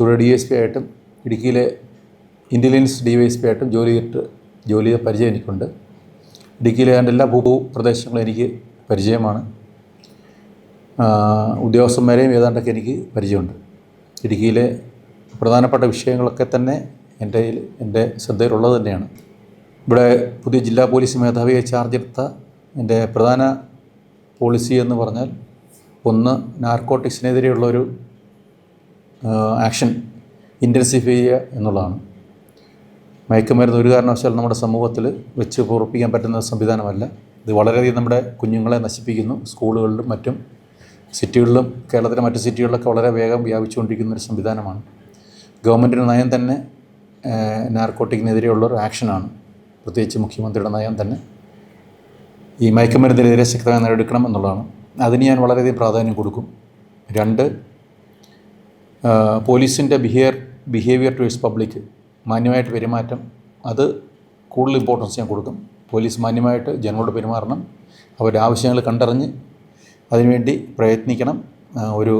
തുറ D S P ആയിട്ടും ഇടുക്കിയിലെ intelligence D Y S P ആയിട്ടും ജോലി ചെയ്തിട്ട് ജോലി ചെയ്ത പരിചയം എനിക്കുണ്ട് ഇടുക്കിയിലെ എന്റെ എല്ലാ ഭൂപ്രദേശങ്ങളും എനിക്ക് പരിചയമാണ്. ഉദ്യോഗസ്ഥന്മാരെയും ഏതാണ്ടൊക്കെ എനിക്ക് പരിചയമുണ്ട്. ഇടുക്കിയിലെ പ്രധാനപ്പെട്ട വിഷയങ്ങളൊക്കെ തന്നെ എന്റെ എന്റെ ശ്രദ്ധയിലുള്ളത് തന്നെയാണ്. ഇവിടെ പുതിയ ജില്ലാ പോലീസ് മേധാവിയെ ചാർജ് എടുത്ത എന്റെ പ്രധാന പോളിസി എന്ന് പറഞ്ഞാൽ ഒന്ന് നാർക്കോട്ടിക്സിനെതിരെയുള്ളൊരു ആക്ഷൻ ഇന്റൻസിഫൈ ചെയ്യുക എന്നുള്ളതാണ്. മയക്കുമരുന്ന് ഒരു കാരണവശാലും നമ്മുടെ സമൂഹത്തിൽ വെച്ച് പൊറപ്പിക്കാൻ പറ്റുന്ന സംവിധാനമല്ല. ഇത് വളരെയധികം നമ്മുടെ കുഞ്ഞുങ്ങളെ നശിപ്പിക്കുന്നു. സ്കൂളുകളിലും മറ്റും സിറ്റികളിലും കേരളത്തിലെ മറ്റ് സിറ്റികളിലൊക്കെ വളരെ വേഗം വ്യാപിച്ചുകൊണ്ടിരിക്കുന്ന ഒരു സംവിധാനമാണ്. ഗവൺമെന്റിന്റെ നയം തന്നെ നാർക്കോട്ടിക്കിനെതിരെയുള്ള ഒരു ആക്ഷനാണ്. പ്രത്യേകിച്ച് മുഖ്യമന്ത്രിയുടെ നയം തന്നെ. ഈ മയക്കുമരുന്നിനെതിരെ ശക്തമായി നടപടിയെടുക്കണം എന്നുള്ളതാണ്. അതിന് ഞാൻ വളരെയധികം പ്രാധാന്യം കൊടുക്കും. രണ്ട് പോലീസിന്റെ ബിഹേവിയർ ബിഹേവിയർ ടുവേഴ്സ് പബ്ലിക് മാന്യമായിട്ട് പെരുമാറ്റം അത് കൂടുതൽ ഇമ്പോർട്ടൻസ് ഞാൻ കൊടുക്കും. പോലീസ് മാന്യമായിട്ട് ജനങ്ങളോട് പെരുമാറണം. അവരുടെ ആവശ്യങ്ങൾ കണ്ടറിഞ്ഞ് അതിനുവേണ്ടി പ്രയത്നിക്കണം. ഒരു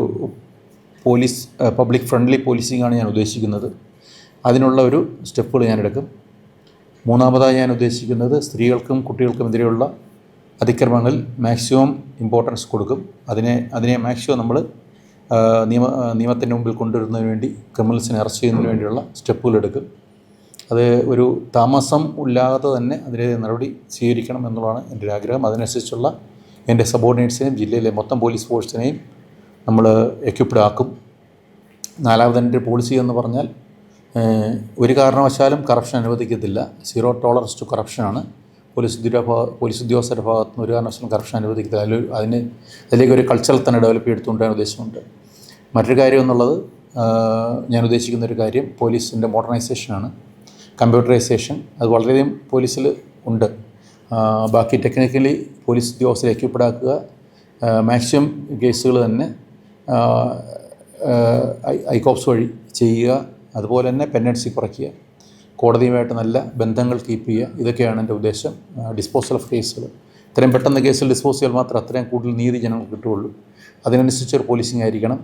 പോലീസ് പബ്ലിക് ഫ്രണ്ട്ലി പോലീസിങ്ങാണ് ഞാൻ ഉദ്ദേശിക്കുന്നത്. അതിനുള്ള ഒരു സ്റ്റെപ്പുകൾ ഞാൻ എടുക്കും. മൂന്നാമതായി ഞാൻ ഉദ്ദേശിക്കുന്നത് സ്ത്രീകൾക്കും കുട്ടികൾക്കും എതിരെയുള്ള അതിക്രമങ്ങളിൽ മാക്സിമം ഇമ്പോർട്ടൻസ് കൊടുക്കും. അതിനെ അതിനെ മാക്സിമം നമ്മൾ നിയമ നിയമത്തിന്റെ മുമ്പിൽ കൊണ്ടുവരുന്നതിന് വേണ്ടി ക്രിമിനൽസിനെ അറസ്റ്റ് ചെയ്യുന്നതിന് വേണ്ടിയുള്ള സ്റ്റെപ്പുകൾ എടുക്കും. അത് ഒരു താമസം ഇല്ലാതെ തന്നെ അതിനെ നടപടി സ്വീകരിക്കണം എന്നുള്ളതാണ് എന്റെ ഒരു ആഗ്രഹം. അതിനനുസരിച്ചുള്ള എന്റെ സബോർഡിനേറ്റ്സിനെയും ജില്ലയിലെ മൊത്തം പോലീസ് ഫോഴ്സിനെയും നമ്മൾ എക്യുപ്ഡ് ആക്കും. നാലാമതെന്റെ പോളിസി എന്ന് പറഞ്ഞാൽ ഒരു കാരണവശാലും കറപ്ഷൻ അനുവദിക്കത്തില്ല. സീറോ ടോളറൻസ് ടു കറപ്ഷനാണ് പോലീസ് ഉദ്യോഗ പോലീസ് ഉദ്യോഗസ്ഥരുടെ ഭാഗത്തുനിന്ന് ഒരു കാരണവശാലും കറപ്ഷൻ അനുവദിക്കത്തില്ല. അതിൽ അതിന് അതിലേക്ക് ഒരു കൾച്ചറൽ തന്നെ ഡെവലപ്പ് ചെയ്തെടുത്തുകൊണ്ടാണ് ഉദ്ദേശമുണ്ട് മറ്റൊരു കാര്യം എന്നുള്ളത് ഞാൻ ഉദ്ദേശിക്കുന്ന ഒരു കാര്യം പോലീസിന്റെ മോഡേണൈസേഷനാണ്. കമ്പ്യൂട്ടറൈസേഷൻ അത് വളരെയധികം പോലീസിൽ ഉണ്ട്. ബാക്കി ടെക്നിക്കലി പോലീസ് ഉദ്യോഗസ്ഥരെ എക്യുപ്ഡ് ആക്കുക മാക്സിമം കേസുകൾ തന്നെ ഐകോപ്സ് വഴി ചെയ്യുക അതുപോലെ തന്നെ പെൻഡൻസി കുറയ്ക്കുക കോടതിയുമായിട്ട് നല്ല ബന്ധങ്ങൾ കീപ്പ് ചെയ്യുക ഇതൊക്കെയാണ് എന്റെ ഉദ്ദേശം. ഡിസ്പോസൽ ഓഫ് കേസുകൾ ഇത്രയും പെട്ടെന്ന് കേസിൽ ഡിസ്പോസ് ചെയ്താൽ മാത്രം അത്രയും കൂടുതൽ നീതി ജനങ്ങൾക്ക് കിട്ടുകയുള്ളൂ. അതിനനുസരിച്ചൊരു പോലീസിങ് ആയിരിക്കണം.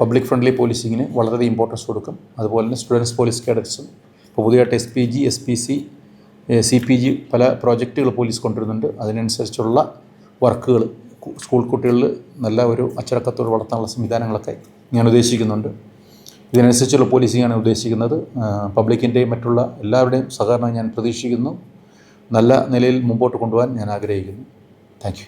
പബ്ലിക് ഫ്രണ്ട്ലി പോലീസിങ്ങിന് വളരെ ഇമ്പോർട്ടൻസ് കൊടുക്കും. അതുപോലെ തന്നെ സ്റ്റുഡൻസ് പോലീസ് കേഡറ്റ്സും ഇപ്പോൾ പുതിയതായിട്ട് S P G S P C C P G പല പ്രോജക്റ്റുകൾ പോലീസ് കൊണ്ടുവരുന്നുണ്ട്. അതിനനുസരിച്ചുള്ള വർക്കുകൾ സ്കൂൾ കുട്ടികളിൽ നല്ല ഒരു അച്ചടക്കത്തോട് വളർത്താനുള്ള സംവിധാനങ്ങളൊക്കെ ഞാൻ ഉദ്ദേശിക്കുന്നുണ്ട്. ഇതിനനുസരിച്ചുള്ള പോലീസിങ്ങാണ് ഉദ്ദേശിക്കുന്നത്. പബ്ലിക്കിന്റെയും മറ്റുള്ള എല്ലാവരുടെയും സഹകരണം ഞാൻ പ്രതീക്ഷിക്കുന്നു. നല്ല നിലയിൽ മുമ്പോട്ട് കൊണ്ടുപോകാൻ ഞാൻ ആഗ്രഹിക്കുന്നു. താങ്ക്